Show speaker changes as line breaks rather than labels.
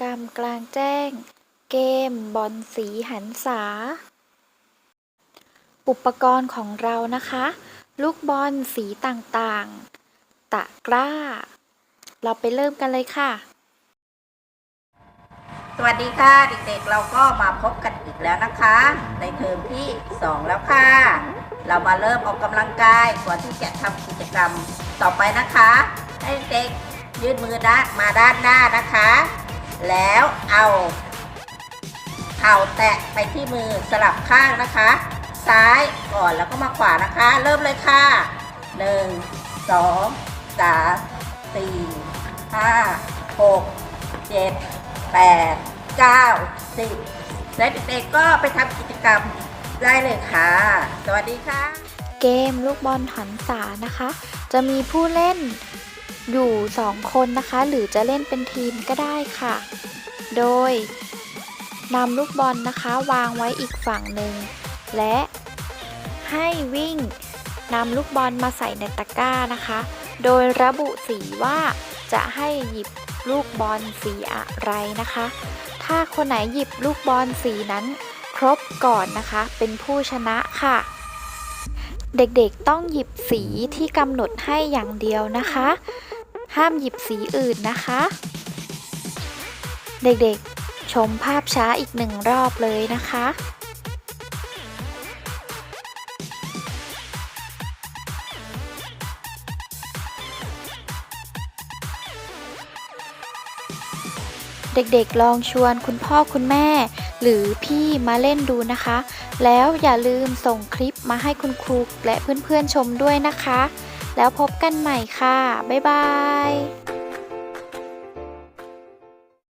กรรมกลางแจ้ง เกมบอลสีหันษา อุปกรณ์ของเรานะคะ ลูกบอลสีต่างๆ ตะกร้า เราไปเริ่มกันเลยค่ะ
สวัสดีค่ะ เด็กๆ เราก็มาพบกันอีกแล้วนะคะ ในเทอมที่ 2 แล้วค่ะ เรามาเริ่มออกกำลังกายก่อนที่จะทำกิจกรรมต่อไปนะคะ ให้เด็กยืดมือด้านมาด้านหน้านะคะ แล้วเอาเข่าแตะไปที่มือสลับข้างนะคะ ซ้ายก่อนแล้วก็มาขวานะคะ เริ่มเลยค่ะ 1 2 3 4 5 6 7แปดเก้าสิบและเด็กๆก็ไปทำกิจกรรมได้เลยค่ะ สวัสดีค่ะ
เกมลูกบอลหันษานะคะ จะมีผู้เล่น อยู่ 2 คนนะคะ หรือจะเล่นเป็นทีมก็ได้ค่ะ โดยนำลูกบอลนะคะวางไว้อีกฝั่งหนึ่ง และให้วิ่งนำลูกบอลมาใส่ในตะกร้านะคะ โดยระบุสีว่าจะให้หยิบลูกบอลสีอะไรนะคะ ถ้าคนไหนหยิบลูกบอลสีนั้นครบก่อนนะคะ เป็นผู้ชนะค่ะ เด็กๆต้องหยิบสีที่กำหนดให้อย่างเดียวนะคะ ห้ามหยิบสีอื่นนะคะ เด็กๆ ชมภาพช้าอีกหนึ่งรอบเลยนะคะเด็กๆ ลองชวนคุณพ่อคุณแม่ หรือพี่มาเล่นดูนะคะ แล้วอย่าลืมส่งคลิปมาให้คุณครูและเพื่อนๆชมด้วยนะคะ แล้วพบกันใหม่ค่ะ บ๊ายบาย